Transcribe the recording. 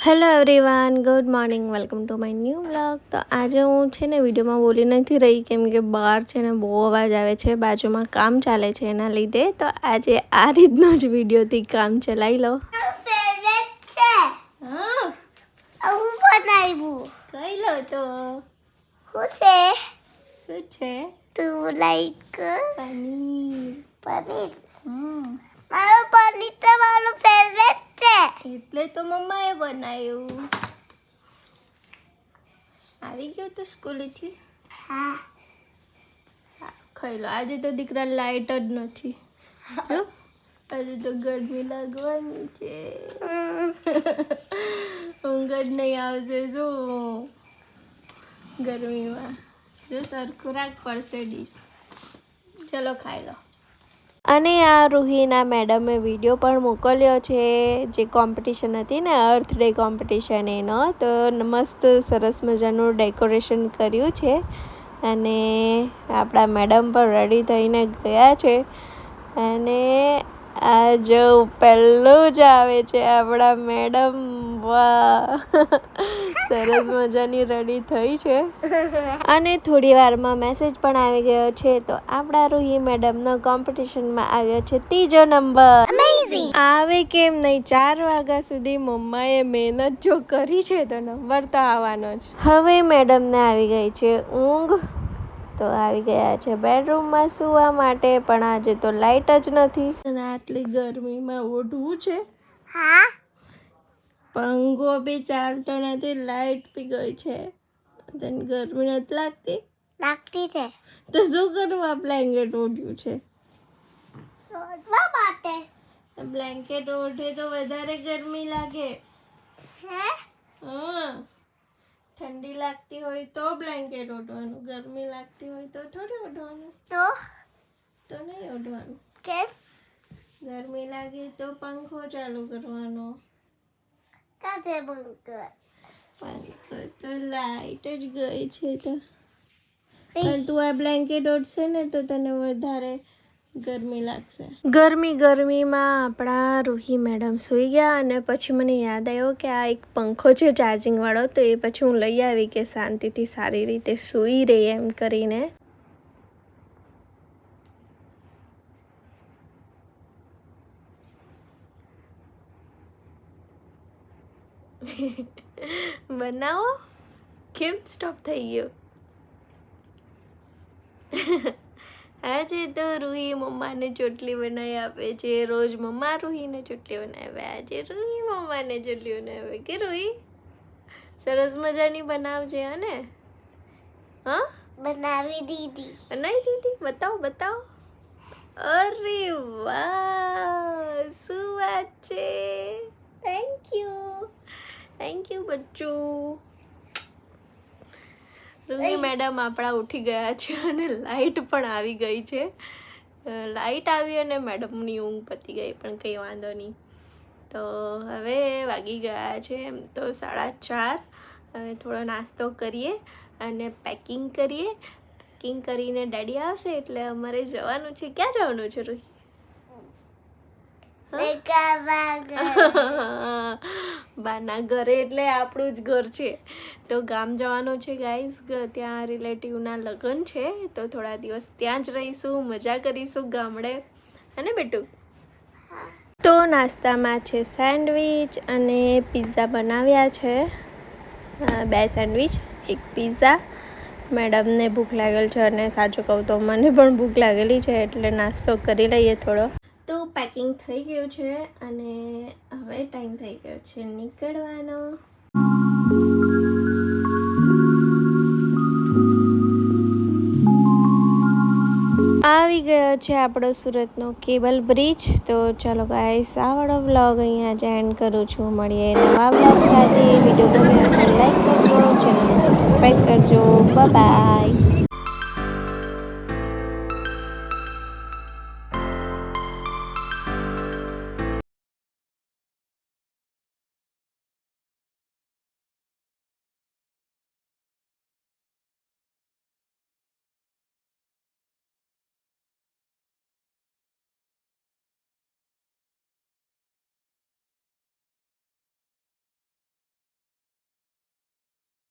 Hello everyone good morning welcome to my new blog તો આજે હું છે ને વિડીયોમાં બોલી નથી રહી કેમ કે બહાર છે ને બહુ અવાજ આવે છે બાજુમાં કામ ચાલે છે એના લીધે. તો આજે આ રીતનો જ વિડીયોથી કામ ચલાવી લો કઈ લો તો? શું છે? શું છે? તું લાઈક પનીર. પનીર. હમ મારો પનીર તો મારું ફેવરેટ છે એટલે તો મમ્માએ બનાવ્યું. આવી ગયો તો સ્કૂલેથી? હા. ખાઈ લો. આજે તો દીકરા લાઇટ જ નથી. આજે તો ગરમી લાગવાની છે. ઊંઘ જ નહીં આવશે શું ગરમીમાં. જો સરખું રાખ પડશે ડીશ. ચલો ખાઈ લો. અને આ રૂહીના મેડમે વીડિયો પણ મોકલ્યો છે, જે કોમ્પિટિશન હતી ને અર્થ ડે કોમ્પિટિશન એનો. તો મસ્ત સરસ મજાનું ડેકોરેશન કર્યું છે. અને આપણા મેડમ પણ રેડી થઈને ગયા છે. અને આ જો પહેલું જ આવે છે આપણા મેડમ વાહ. સરસ મજાની રેડી થઈ છે. અને થોડી વારમાં મેસેજ પણ આવી ગયો છે તો આપણા રૂહી મેડમનો કોમ્પિટિશનમાં આવ્યો છે ત્રીજો નંબર આવે કેમ નહીં ચાર વાગ્યા સુધી મમ્માએ મહેનત જો કરી છે તો નંબર તો આવવાનો જ. હવે મેડમને આવી ગઈ છે ઊંઘ. તો આવી ગયા છે બેડરૂમમાં સૂવા માટે પણ આજે તો લાઇટ જ નથી. અને આટલી ગરમીમાં ઓઢવું છે? હા. પંખો બી ચાલતો નથી લાઇટ બી ગઈ છે. તને ગરમી નથી લાગતી? લાગતી છે. તો શું કરવા બ્લેન્કેટ ઓઢ્યું છે? ઓઢવા માટે. બ્લેન્કેટ ઓઢે તો વધારે ગરમી લાગે. હે? હા. ઠંડી લાગતી હોય તો બ્લેન્કેટ ઓઢવાનું ગરમી લાગતી હોય તો થોડી ઓઢવાનું. તો? તો નહીં ઓઢવાનું. કેમ? ગરમી લાગે તો પંખો ચાલુ કરવાનો. કાતે પંખો પંખો તો લાઈટ જ ગઈ છે તો. તું આ બ્લેન્કેટ ઓઢશે ને તો તને વધારે ગરમી લાગશે. ગરમી ગરમીમાં આપણા રૂહી મેડમ સૂઈ ગયા અને પછી મને યાદ આવ્યો કે આ એક પંખો છે ચાર્જિંગ વાળો તો એ પછી હું લઈ આવી કે શાંતિથી સારી રીતે સૂઈ રહી એમ કરીને. બનાવો? કેમ સ્ટોપ થઈ ગયો? આજે તો રૂહી મમ્માને ચોટલી બનાવી આપે છે. રોજ મમ્મા રૂહીને ચોટલી બનાવે. આજે રૂહી મમ્માને ચોટલી બનાવે. કે રૂહી? સરસ મજાની બનાવજે હને હા? બનાવી દીધી. બનાવી દીધી? બતાવો બતાવો. અરે વાહ! શું વાત છે? થેન્ક યુ થેન્ક યુ બચ્ચું. રૂહી મેડમ આપણા ઉઠી ગયા છે અને લાઈટ પણ આવી ગઈ છે. લાઈટ આવી અને મેડમની ઊંઘ પતી ગઈ પણ કંઈ વાંધો નહીં. તો હવે વાગી ગયા છે એમ તો સાડા ચાર. હવે થોડો નાસ્તો કરીએ અને પેકિંગ કરીએ. પેકિંગ કરીને ડેડી આવશે એટલે અમારે જવાનું છે. ક્યાં જવાનું છે રૂહી લેકા વાગર બાના ઘરે એટલે આપણું જ ઘર છે. તો ગામ જવાનું છે ગાઈઝ ત્યાં રિલેટિવના લગ્ન છે. તો થોડા દિવસ ત્યાં જ રહીશું, મજા કરીશું ગામડે. અને બેટું? તો નાસ્તામાં છે સેન્ડવિચ અને પીઝા બનાવ્યા છે. બે સેન્ડવિચ, એક પીઝા. મેડમને ભૂખ લાગેલ છે અને સાચું કહું તો મને પણ ભૂખ લાગેલી છે, એટલે નાસ્તો કરી લઈએ થોડો. પેકિંગ થઈ ગયું છે અને હવે ટાઈમ થઈ ગયો છે નીકળવાનો. આવી ગયો છે આપણો સુરતનો કેબલ બ્રિજ. તો ચાલો ગાઈસ આ વ્લોગ અહીંયા જ એન્ડ કરું છું. મળીએ નવા વ્લોગ સાથે. વીડિયો ગમે લાઈક કરજો ચેનલને સબસ્ક્રાઈબ કરજો. બાય